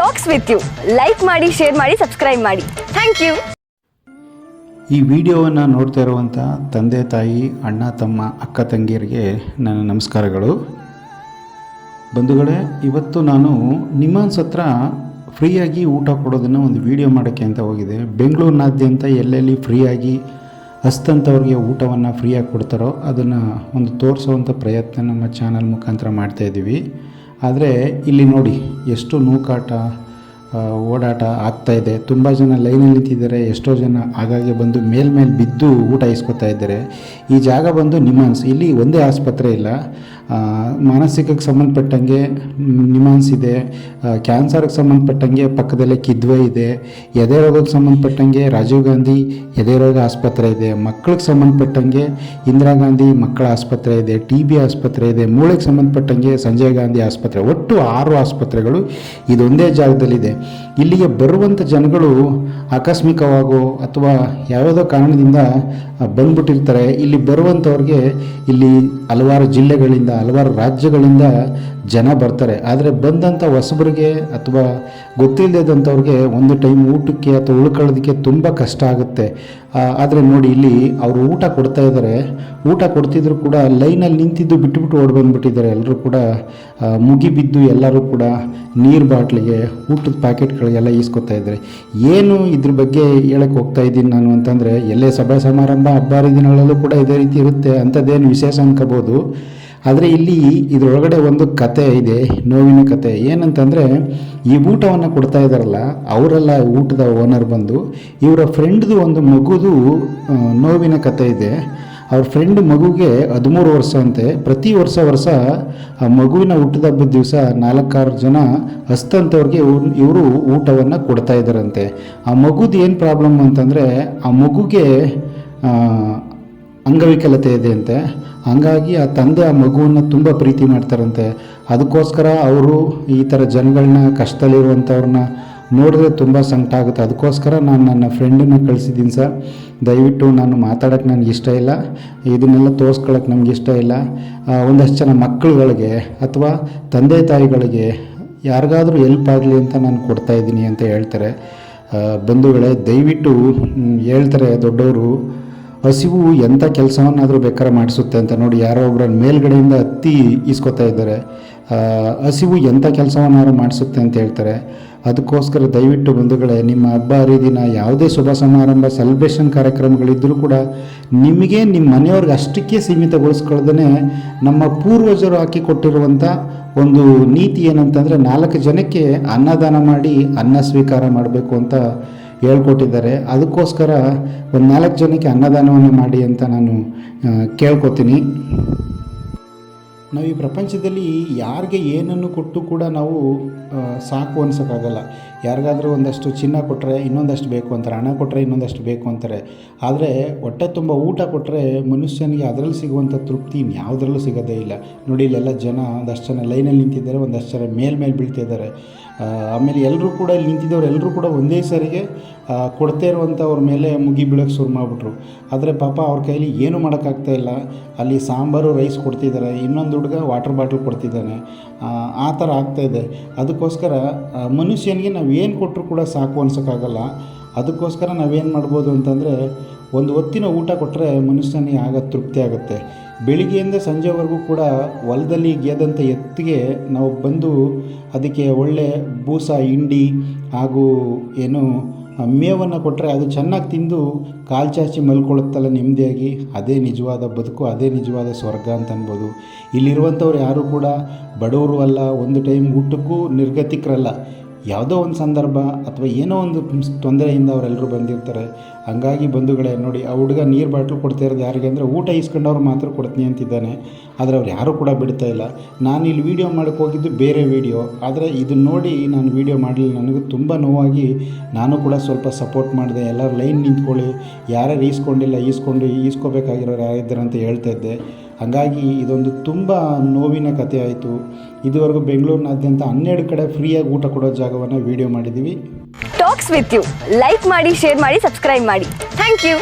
Tax with you like ಮಾಡಿ share ಮಾಡಿ subscribe ಮಾಡಿ. ಥ್ಯಾಂಕ್ ಯು ಈ ವಿಡಿಯೋವನ್ನು ನೋಡ್ತಾ ಇರುವಂಥ ತಂದೆ, ತಾಯಿ, ಅಣ್ಣ, ತಮ್ಮ, ಅಕ್ಕ, ತಂಗಿಯರಿಗೆ ನನ್ನ ನಮಸ್ಕಾರಗಳು. ಬಂಧುಗಳೇ, ಇವತ್ತು ನಾನು ನಿಮ್ಮನ್ಸ್ ಹತ್ರ ಫ್ರೀಯಾಗಿ ಊಟ ಕೊಡೋದನ್ನು ಒಂದು ವಿಡಿಯೋ ಮಾಡೋಕ್ಕೆ ಅಂತ ಹೋಗಿದೆ. ಬೆಂಗಳೂರಿನಾದ್ಯಂತ ಎಲ್ಲೆಲ್ಲಿ ಫ್ರೀಯಾಗಿ ಹಸ್ತಂಥವ್ರಿಗೆ ಊಟವನ್ನು ಫ್ರೀಯಾಗಿ ಕೊಡ್ತಾರೋ ಅದನ್ನು ಒಂದು ತೋರಿಸುವಂಥ ಪ್ರಯತ್ನ ನಮ್ಮ ಚಾನಲ್ ಮುಖಾಂತರ ಮಾಡ್ತಾಯಿದ್ದೀವಿ ಆದರೆ ಇಲ್ಲಿ ನೋಡಿ ಎಷ್ಟು ನೂಕಾಟ ಓಡಾಟ ಆಗ್ತಾ ಇದೆ. ತುಂಬ ಜನ ಲೈನಲ್ಲಿ ನಿಂತಿದ್ದಾರೆ. ಎಷ್ಟೋ ಜನ ಆಗಾಗ್ಗೆ ಬಂದು ಮೇಲ್ಮೇಲೆ ಬಿದ್ದು ಊಟ ಇಸ್ಕೊತಾ ಇದ್ದಾರೆ. ಈ ಜಾಗ ಬಂದು ನಿಮಾನ್ಸ್ ಇಲ್ಲಿ ಒಂದೇ ಆಸ್ಪತ್ರೆ ಇಲ್ಲ. ಮಾನಸಿಕಕ್ಕೆ ಸಂಬಂಧಪಟ್ಟಂಗೆ ನಿಮಾನ್ಸ್ ಇದೆ ಕ್ಯಾನ್ಸರ್ಗೆ ಸಂಬಂಧಪಟ್ಟಂಗೆ ಪಕ್ಕದಲ್ಲೇ ಕಿದ್ವೆ ಇದೆ, ಎದೆ ರೋಗಕ್ಕೆ ಸಂಬಂಧಪಟ್ಟಂಗೆ ರಾಜೀವ್ ಗಾಂಧಿ ಎದೆ ರೋಗ ಆಸ್ಪತ್ರೆ ಇದೆ, ಮಕ್ಕಳಿಗೆ ಸಂಬಂಧಪಟ್ಟಂಗೆ ಇಂದಿರಾ ಗಾಂಧಿ ಮಕ್ಕಳ ಆಸ್ಪತ್ರೆ ಇದೆ, ಟಿ ಬಿ ಆಸ್ಪತ್ರೆ ಇದೆ, ಮೂಳೆಗೆ ಸಂಬಂಧಪಟ್ಟಂಗೆ ಸಂಜಯ್ ಗಾಂಧಿ ಆಸ್ಪತ್ರೆ, ಒಟ್ಟು ಆರು ಆಸ್ಪತ್ರೆಗಳು ಇದೊಂದೇ ಜಾಗದಲ್ಲಿದೆ. ಇಲ್ಲಿಗೆ ಬರುವಂಥ ಜನಗಳು ಆಕಸ್ಮಿಕವಾಗೋ ಅಥವಾ ಯಾವುದೋ ಕಾರಣದಿಂದ ಬಂದ್ಬಿಟ್ಟಿರ್ತಾರೆ. ಇಲ್ಲಿ ಬರುವಂಥವ್ರಿಗೆ ಇಲ್ಲಿ ಹಲವಾರು ಜಿಲ್ಲೆಗಳಿಂದ ಹಲವಾರು ರಾಜ್ಯಗಳಿಂದ ಜನ ಬರ್ತಾರೆ. ಆದರೆ ಬಂದಂಥ ಹೊಸಬರಿಗೆ ಅಥವಾ ಗೊತ್ತಿಲ್ಲದಂಥವ್ರಿಗೆ ಒಂದು ಟೈಮ್ ಊಟಕ್ಕೆ ಅಥವಾ ಉಳ್ಕೊಳ್ಳೋದಕ್ಕೆ ತುಂಬ ಕಷ್ಟ ಆಗುತ್ತೆ. ಆದರೆ ನೋಡಿ ಇಲ್ಲಿ ಅವರು ಊಟ ಕೊಡ್ತಾ ಇದ್ದಾರೆ ಊಟ ಕೊಡ್ತಿದ್ರು ಕೂಡ ಲೈನಲ್ಲಿ ನಿಂತಿದ್ದು ಬಿಟ್ಟುಬಿಟ್ಟು ಓಡಿ ಬಂದುಬಿಟ್ಟಿದ್ದಾರೆ. ಎಲ್ಲರೂ ಕೂಡ ಮುಗಿಬಿದ್ದು ಎಲ್ಲರೂ ಕೂಡ ನೀರು ಬಾಟ್ಲಿಗೆ ಊಟದ ಪ್ಯಾಕೆಟ್ಗಳಿಗೆಲ್ಲ ಈಸ್ಕೊತಾ ಇದ್ದಾರೆ. ಏನು ಇದ್ರ ಬಗ್ಗೆ ಹೇಳಕ್ಕೆ ಹೋಗ್ತಾ ಇದ್ದೀನಿ ನಾನು ಅಂತಂದರೆ, ಎಲ್ಲೇ ಸಭೆ ಸಮಾರಂಭ, ಹಬ್ಬ ಹರಿದಿನಗಳಲ್ಲೂ ಕೂಡ ಇದೇ ರೀತಿ ಇರುತ್ತೆ. ಅಂಥದ್ದೇನು ವಿಶೇಷ ಅನ್ಕೋಬೋದು. ಆದರೆ ಇಲ್ಲಿ ಇದರೊಳಗಡೆ ಒಂದು ಕತೆ ಇದೆ, ನೋವಿನ ಕತೆ. ಏನಂತಂದರೆ, ಈ ಊಟವನ್ನು ಕೊಡ್ತಾ ಇದ್ದಾರಲ್ಲ, ಅವರೆಲ್ಲ ಊಟದ ಓನರ್ ಬಂದು, ಇವರ ಫ್ರೆಂಡ್ದು ಒಂದು ಮಗುದು ನೋವಿನ ಕತೆ ಇದೆ. ಅವ್ರ ಫ್ರೆಂಡ್ ಮಗುಗೆ ಹದಿಮೂರು ವರ್ಷ ಅಂತೆ. ಪ್ರತಿ ವರ್ಷ ವರ್ಷ ಆ ಮಗುವಿನ ಹುಟ್ಟಿದಬ್ಬದ ದಿವಸ ನಾಲ್ಕಾರು ಜನ ಹಸ್ತಂತವ್ರಿಗೆ ಇವರು ಊಟವನ್ನು ಕೊಡ್ತಾ ಇದ್ದಾರಂತೆ. ಆ ಮಗುದು ಏನು ಪ್ರಾಬ್ಲಮ್ ಅಂತಂದರೆ, ಆ ಮಗುಗೆ ಅಂಗವಿಕಲತೆ ಇದೆ ಅಂತೆ. ಹಂಗಾಗಿ ಆ ತಂದೆ, ಆ ಮಗುವನ್ನು ತುಂಬ ಪ್ರೀತಿ ಮಾಡ್ತಾರಂತೆ. ಅದಕ್ಕೋಸ್ಕರ ಅವರು ಈ ಥರ ಜನಗಳನ್ನ ಕಷ್ಟದಲ್ಲಿರುವಂಥವ್ರನ್ನ ನೋಡಿದ್ರೆ ತುಂಬ ಸಂಕಟ ಆಗುತ್ತೆ ಅದಕ್ಕೋಸ್ಕರ ನಾನು ನನ್ನ ಫ್ರೆಂಡನ್ನ ಕಳಿಸಿದ್ದೀನಿ ಸರ್. ದಯವಿಟ್ಟು ನಾನು ಮಾತಾಡೋಕ್ಕೆ ನನಗೆ ಇಷ್ಟ ಇಲ್ಲ. ಇದನ್ನೆಲ್ಲ ತೋರಿಸ್ಕೊಳ್ಳೋಕೆ ನಮ್ಗೆ ಇಷ್ಟ ಇಲ್ಲ. ಒಂದಷ್ಟು ಜನ ಮಕ್ಕಳುಗಳಿಗೆ ಅಥವಾ ತಂದೆ ತಾಯಿಗಳಿಗೆ ಯಾರಿಗಾದರೂ ಹೆಲ್ಪ್ ಆಗಲಿ ಅಂತ ನಾನು ಕೊಡ್ತಾ ಇದ್ದೀನಿ ಅಂತ ಹೇಳ್ತಾರೆ. ಬಂಧುಗಳೇ, ದಯವಿಟ್ಟು ಹೇಳ್ತಾರೆ ದೊಡ್ಡವರು. ಹಸಿವು ಎಂಥ ಕೆಲಸವನ್ನಾದರೂ ಬೇಕಾದ್ರೆ ಮಾಡಿಸುತ್ತೆ ಅಂತ ನೋಡಿ ಯಾರೋ ಒಬ್ಬರ ಮೇಲ್ಗಡೆಯಿಂದ ಹತ್ತಿ ಈಸ್ಕೊತಾ ಇದ್ದಾರೆ. ಹಸಿವು ಎಂಥ ಕೆಲಸವನ್ನಾದ್ರೂ ಮಾಡಿಸುತ್ತೆ ಅಂತ ಹೇಳ್ತಾರೆ. ಅದಕ್ಕೋಸ್ಕರ ದಯವಿಟ್ಟು ಬಂಧುಗಳೇ, ನಿಮ್ಮ ಹಬ್ಬ, ಹರಿದಿನ, ಯಾವುದೇ ಶುಭ ಸಮಾರಂಭ ಸೆಲೆಬ್ರೇಷನ್ ಕಾರ್ಯಕ್ರಮಗಳಿದ್ದರೂ ಕೂಡ ನಿಮಗೆ ನಿಮ್ಮ ಮನೆಯವ್ರಿಗೆ ಅಷ್ಟಕ್ಕೆ ಸೀಮಿತಗೊಳಿಸ್ಕೊಳ್ದೇ ನಮ್ಮ ಪೂರ್ವಜರು ಹಾಕಿ ಕೊಟ್ಟಿರುವಂಥ ಒಂದು ನೀತಿ ಏನಂತಂದರೆ ನಾಲ್ಕು ಜನಕ್ಕೆ ಅನ್ನದಾನ ಮಾಡಿ ಅನ್ನ ಸ್ವೀಕಾರ ಮಾಡಬೇಕು ಅಂತ ಹೇಳ್ಕೊಟ್ಟಿದ್ದಾರೆ. ಅದಕ್ಕೋಸ್ಕರ ಒಂದು ನಾಲ್ಕು ಜನಕ್ಕೆ ಅನ್ನದಾನವನ್ನು ಮಾಡಿ ಅಂತ ನಾನು ಕೇಳ್ಕೊತೀನಿ. ನಾವು ಈ ಪ್ರಪಂಚದಲ್ಲಿ ಯಾರಿಗೆ ಏನನ್ನು ಕೊಟ್ಟು ಕೂಡ ನಾವು ಸಾಕು ಅನ್ಸೋಕ್ಕಾಗಲ್ಲ. ಯಾರಿಗಾದ್ರೂ ಒಂದಷ್ಟು ಚಿನ್ನ ಕೊಟ್ಟರೆ ಇನ್ನೊಂದಷ್ಟು ಬೇಕು ಅಂತಾರೆ ಹಣ ಕೊಟ್ಟರೆ ಇನ್ನೊಂದಷ್ಟು ಬೇಕು ಅಂತಾರೆ. ಆದರೆ ಹೊಟ್ಟೆ ತುಂಬ ಊಟ ಕೊಟ್ಟರೆ ಮನುಷ್ಯನಿಗೆ ಅದರಲ್ಲಿ ಸಿಗುವಂಥ ತೃಪ್ತಿ ಯಾವುದರಲ್ಲೂ ಸಿಗೋದೇ ಇಲ್ಲ. ನೋಡಿ ಇಲ್ಲೆಲ್ಲ ಜನ ಒಂದಷ್ಟು ಜನ ಲೈನಲ್ಲಿ ನಿಂತಿದ್ದಾರೆ ಒಂದಷ್ಟು ಜನ ಮೇಲ್ಮೇಲೆ ಬೀಳ್ತಿದ್ದಾರೆ. ಆ, ಆಮೇಲೆ ಎಲ್ಲರೂ ಕೂಡ ಇಲ್ಲಿ ನಿಂತಿದ್ದವ್ರು ಎಲ್ಲರೂ ಕೂಡ ಒಂದೇ ಸರಿಗೆ ಕೊಡ್ತೇ ಇರುವಂಥವ್ರ ಮೇಲೆ ಮುಗಿ ಬೀಳೋಕ್ಕೆ ಶುರು ಮಾಡಿಬಿಟ್ರು. ಆದರೆ ಪಾಪ ಅವ್ರ ಕೈಲಿ ಏನೂ ಮಾಡೋಕ್ಕಾಗ್ತಾ ಇಲ್ಲ. ಅಲ್ಲಿ ಸಾಂಬಾರು ರೈಸ್ ಕೊಡ್ತಿದ್ದಾರೆ ಇನ್ನೊಂದು ಹುಡುಗ ವಾಟರ್ ಬಾಟ್ಲ್ ಕೊಡ್ತಿದ್ದಾನೆ. ಆ, ಥರ ಆಗ್ತಾಯಿದೆ ಅದಕ್ಕೋಸ್ಕರ ಮನುಷ್ಯನಿಗೆ ನಾವು ಏನು ಕೊಟ್ಟರು ಕೂಡ ಸಾಕು ಅನ್ಸೋಕ್ಕಾಗಲ್ಲ ಅದಕ್ಕೋಸ್ಕರ ನಾವೇನು ಮಾಡ್ಬೋದು ಅಂತಂದರೆ, ಒಂದು ಹೊತ್ತಿನ ಊಟ ಕೊಟ್ಟರೆ ಮನುಷ್ಯನಿಗೆ ಆಗ ತೃಪ್ತಿ ಆಗುತ್ತೆ. ಬೆಳಿಗ್ಗೆಯಿಂದ ಸಂಜೆವರೆಗೂ ಕೂಡ ಹೊಲದಲ್ಲಿ ಗೆದ್ದಂಥ ಎತ್ತಿಗೆ ನಾವು ಬಂದು ಅದಕ್ಕೆ ಒಳ್ಳೆ ಬೂಸ, ಹಿಂಡಿ ಹಾಗೂ ಏನು ಮೇವನ್ನು ಕೊಟ್ಟರೆ ಅದು ಚೆನ್ನಾಗಿ ತಿಂದು ಕಾಲು ಚಾಚಿ ಮಲ್ಕೊಳ್ಳುತ್ತಲ್ಲ ನೆಮ್ಮದಿಯಾಗಿ. ಅದೇ ನಿಜವಾದ ಬದುಕು, ಅದೇ ನಿಜವಾದ ಸ್ವರ್ಗ ಅಂತ ಅನ್ಬೋದು. ಇಲ್ಲಿರುವಂಥವ್ರು ಯಾರೂ ಕೂಡ ಬಡವರು ಅಲ್ಲ, ಒಂದು ಟೈಮ್ ಊಟಕ್ಕೂ ನಿರ್ಗತಿಕರಲ್ಲ. ಯಾವುದೋ ಒಂದು ಸಂದರ್ಭ ಅಥವಾ ಏನೋ ಒಂದು ತೊಂದರೆಯಿಂದ ಅವರೆಲ್ಲರೂ ಬಂದಿರ್ತಾರೆ. ಹಂಗಾಗಿ ಬಂಧುಗಳೇ, ನೋಡಿ, ಆ ಹುಡುಗ ನೀರು ಬಾಟ್ಲು ಕೊಡ್ತಾ ಇರೋದು ಯಾರಿಗೆ ಅಂದರೆ ಊಟ ಇಸ್ಕೊಂಡವ್ರು ಮಾತ್ರ ಕೊಡ್ತೀನಿ ಅಂತಿದ್ದಾನೆ. ಆದರೆ ಅವ್ರು ಯಾರೂ ಕೂಡ ಬಿಡ್ತಾ ಇಲ್ಲ. ನಾನು ಇಲ್ಲಿ ವೀಡಿಯೋ ಮಾಡೋಕ್ಕೆ ಹೋಗಿದ್ದು ಬೇರೆ ವೀಡಿಯೋ ಆದರೆ ಇದನ್ನು ನೋಡಿ ನಾನು ವೀಡಿಯೋ ಮಾಡಲಿಲ್ಲ. ನನಗೂ ತುಂಬ ನೋವಾಗಿ ನಾನು ಕೂಡ ಸ್ವಲ್ಪ ಸಪೋರ್ಟ್ ಮಾಡಿದೆ. ಎಲ್ಲರೂ ಲೈನ್ ನಿಂತ್ಕೊಳ್ಳಿ. ಯಾರ್ಯಾರು ಈಸ್ಕೊಂಡಿಲ್ಲ, ಈಸ್ಕೊಂಡು, ಈಸ್ಕೋಬೇಕಾಗಿರೋರು ಯಾರಿದ್ದಾರೆ ಅಂತ ಹೇಳ್ತಾ ಇದ್ದೆ. ಹಾಗಾಗಿ ಇದೊಂದು ತುಂಬ ನೋವಿನ ಕಥೆ ಆಯಿತು. ಇದುವರೆಗೂ ಬೆಂಗಳೂರಿನಾದ್ಯಂತ ಹನ್ನೆರಡು ಕಡೆ ಫ್ರೀಯಾಗಿ ಊಟ ಕೊಡೋ ಜಾಗವನ್ನು ವಿಡಿಯೋ ಮಾಡಿದ್ದೀವಿ. ಟಾಕ್ಸ್ ವಿತ್ ಯು ಲೈಕ್ ಮಾಡಿ ಶೇರ್ ಮಾಡಿ ಸಬ್ಸ್ಕ್ರೈಬ್ ಮಾಡಿ. Thank you